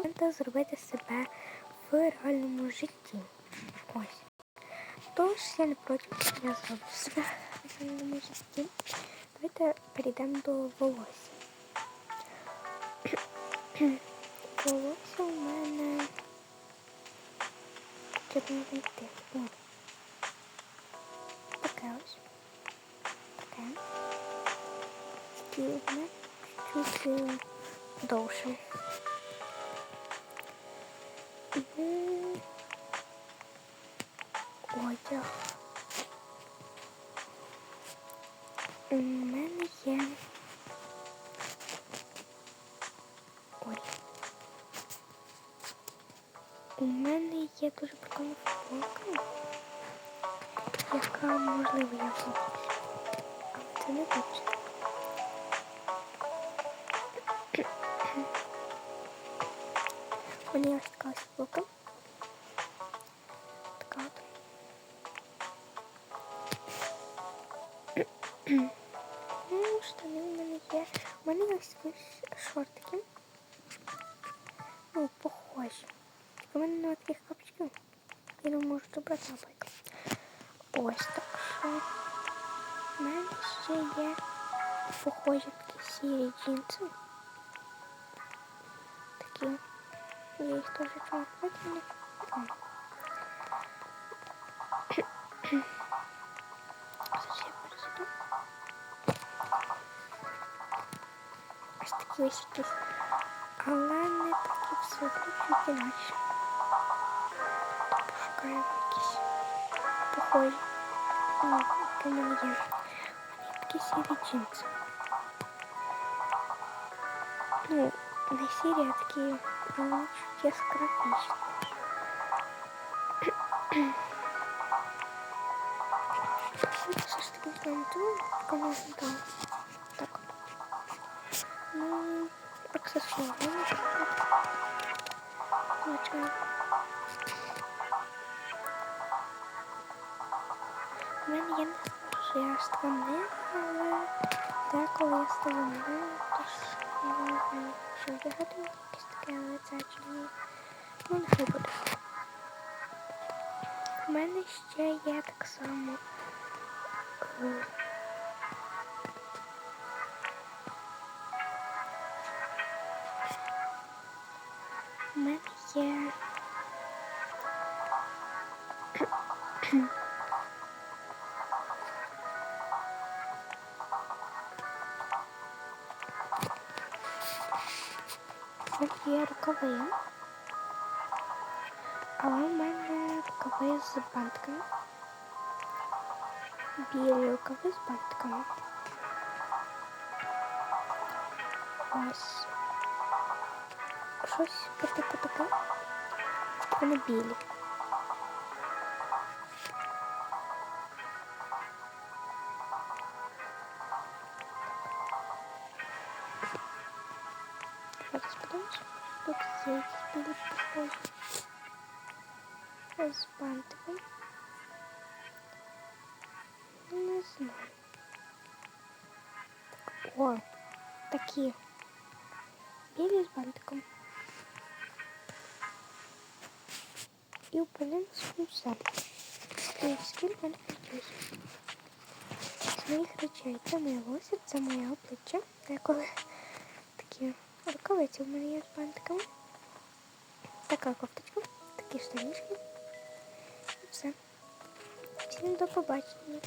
та зробити себе в реальному житті. Ось. Тож я не проти, я зроблю себе в реальному житті. Давайте перейдемо до волосся. волосся у мене треба знайти. Таке ось. Таке. Стільне. Чуть е, довше. Одяг. У мене є. Ой. У мене є дуже прикольна футболка, яка можливо я забуду. Але це не точно. Є ось така футболка. Така от. Ну, штани у мене є. У мене є ось шортики. Ну, похожі. У мене немає таких капчиків. Я не можу добрати, наприклад. Ось так що. У мене ще є похожі такі сірі. Я їх теж чому викину. Зараз я пересуду. Ось такі ось якісь. Але не такі все чуть інакше. Пошукаємо якісь похожі. Ну, які в мене є. У мене є такі сірі джинси. Ну, не сірі, а яскравіші. Ну, Все ту, кому там. Так. Ну, аксесуари. Звичайно. У мене є що я штани, але я я знаю, що вдягати якесь таке лице чи ні. Ну, нехай буде. У мене ще є так само. У мене є. Мене є. Але у мене рукави з бантками. Білі рукави з бантками. Ось. Щось по типу таке. Вони білі. Зараз подивимось. Тут є якісь білі похожі. З бантиком. Не знаю. О, такі. Білі з бантиком. В принципі все. І скільки в мене хотілося. З моїх речей це моє волосся, це моє обличчя. Деколи такі рукавиці у мене є з бантиками. Така кофточка, такі штанішки. І все. Всім до побачення.